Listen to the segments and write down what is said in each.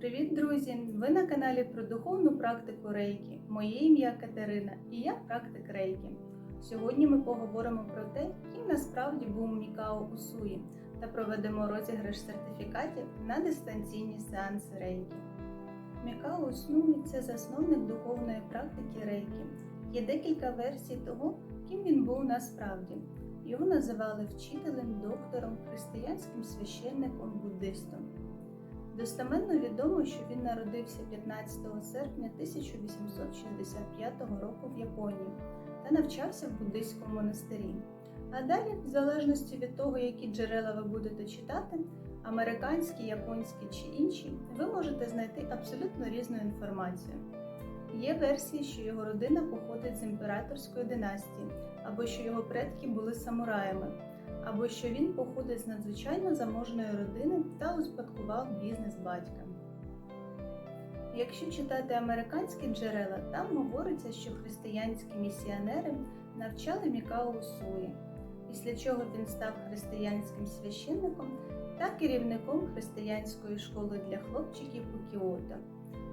Привіт, друзі! Ви на каналі про духовну практику Рейкі. Моє ім'я Катерина і я практик Рейкі. Сьогодні ми поговоримо про те, ким насправді був Мікао Усуї та проведемо розіграш сертифікатів на дистанційні сеанси Рейкі. Мікао Усуї – це засновник духовної практики Рейкі. Є декілька версій того, ким він був насправді. Його називали вчителем, доктором, християнським священником, буддистом. Достеменно відомо, що він народився 15 серпня 1865 року в Японії та навчався в буддийському монастирі. А далі, в залежності від того, які джерела ви будете читати, американські, японські чи інші, ви можете знайти абсолютно різну інформацію. Є версії, що його родина походить з імператорської династії, або що його предки були самураями, або що він походить з надзвичайно заможної родини та успадкував бізнес батька. Якщо читати американські джерела, там говориться, що християнські місіонери навчали Мікао Усуї, після чого він став християнським священником та керівником християнської школи для хлопчиків у Кіото,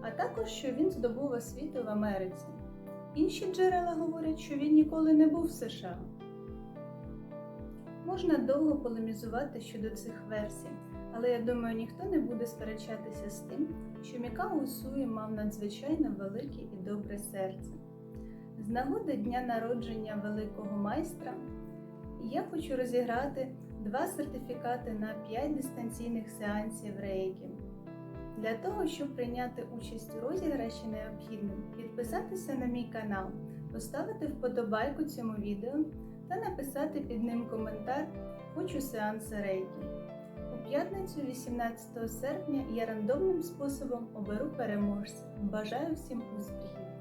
а також що він здобув освіту в Америці. Інші джерела говорять, що він ніколи не був в США. Можна довго полемізувати щодо цих версій, але я думаю, ніхто не буде сперечатися з тим, що Мікао Усуї мав надзвичайно велике і добре серце. З нагоди дня народження великого майстра я хочу розіграти два сертифікати на 5 дистанційних сеансів рейки. Для того, щоб прийняти участь у розіграші, необхідно підписатися на мій канал, поставити вподобайку цьому відео та написати під ним коментар Хочу сеанси рейки. У п'ятницю, 18 серпня, я рандомним способом оберу переможця. Бажаю всім успіхів!